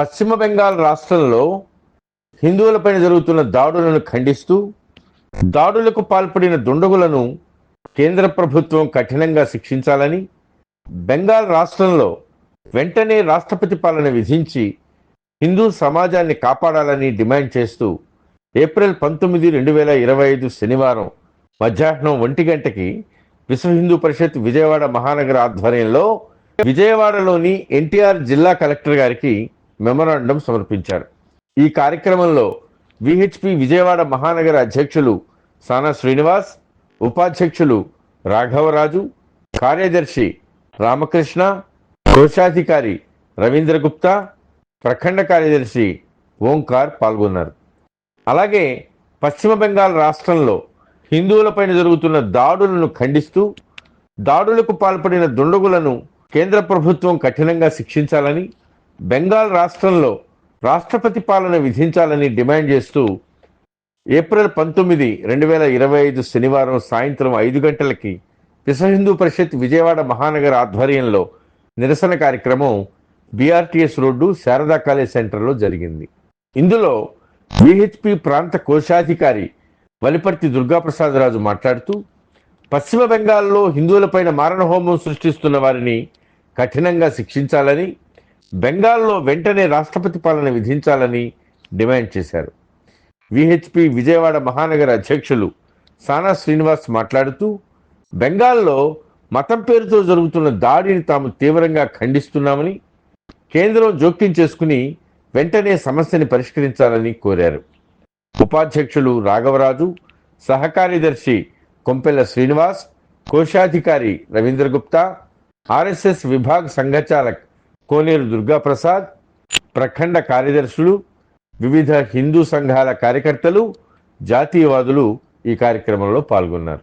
పశ్చిమ బెంగాల్ రాష్ట్రంలో హిందువులపైన జరుగుతున్న దాడులను ఖండిస్తూ దాడులకు పాల్పడిన దుండగులను కేంద్ర ప్రభుత్వం కఠినంగా శిక్షించాలని బెంగాల్ రాష్ట్రంలో వెంటనే రాష్ట్రపతి పాలన విధించి హిందూ సమాజాన్ని కాపాడాలని డిమాండ్ చేస్తూ ఏప్రిల్ పంతొమ్మిది రెండు వేల ఇరవై ఐదు శనివారం మధ్యాహ్నం ఒంటి గంటకి విశ్వ హిందూ పరిషత్ విజయవాడ మహానగర ఆధ్వర్యంలో విజయవాడలోని ఎన్టీఆర్ జిల్లా కలెక్టర్ గారికి మెమరాండం సమర్పించారు. ఈ కార్యక్రమంలో విహెచ్పి విజయవాడ మహానగర అధ్యక్షులు సానా శ్రీనివాస్ ఉపాధ్యక్షులు రాఘవరాజు కార్యదర్శి రామకృష్ణ కోశాధికారి రవీంద్ర గుప్తా ప్రఖండ కార్యదర్శి ఓంకార్ పాల్గొన్నారు. అలాగే పశ్చిమ బెంగాల్ రాష్ట్రంలో హిందువులపైన జరుగుతున్న దాడులను ఖండిస్తూ దాడులకు పాల్పడిన దుండగులను కేంద్ర ప్రభుత్వం కఠినంగా శిక్షించాలని బెంగాల్ రాష్ట్రంలో రాష్ట్రపతి పాలన విధించాలని డిమాండ్ చేస్తూ ఏప్రిల్ పంతొమ్మిది రెండు వేల ఇరవై ఐదు శనివారం సాయంత్రం ఐదు గంటలకి విశ్వ హిందూ పరిషత్ విజయవాడ మహానగర ఆధ్వర్యంలో నిరసన కార్యక్రమం బీఆర్టీఎస్ రోడ్డు శారదా కాలేజ్ సెంటర్లో జరిగింది. ఇందులో విహెచ్పి ప్రాంత కోశాధికారి వలిపర్తి దుర్గాప్రసాదరాజు మాట్లాడుతూ పశ్చిమ బెంగాల్లో హిందువులపైన మారణ హోమం సృష్టిస్తున్న వారిని కఠినంగా శిక్షించాలని బెంగాల్లో వెంటనే రాష్ట్రపతి పాలన విధించాలని డిమాండ్ చేశారు. విహెచ్పి విజయవాడ మహానగర అధ్యక్షులు సానా శ్రీనివాస్ మాట్లాడుతూ బెంగాల్లో మతం పేరుతో జరుగుతున్న దాడిని తాము తీవ్రంగా ఖండిస్తున్నామని కేంద్రం జోక్యం చేసుకుని వెంటనే సమస్యని పరిష్కరించాలని కోరారు. ఉపాధ్యక్షులు రాఘవరాజు సహకార్యదర్శి కొంపెల్ల శ్రీనివాస్ కోశాధికారి రవీంద్ర గుప్తా ఆర్ఎస్ఎస్ విభాగ్ సంఘచాలక్ కోనేరు దుర్గాప్రసాద్ ప్రఖండ కార్యదర్శులు వివిధ హిందూ సంఘాల కార్యకర్తలు జాతీయవాదులు ఈ కార్యక్రమంలో పాల్గొన్నారు.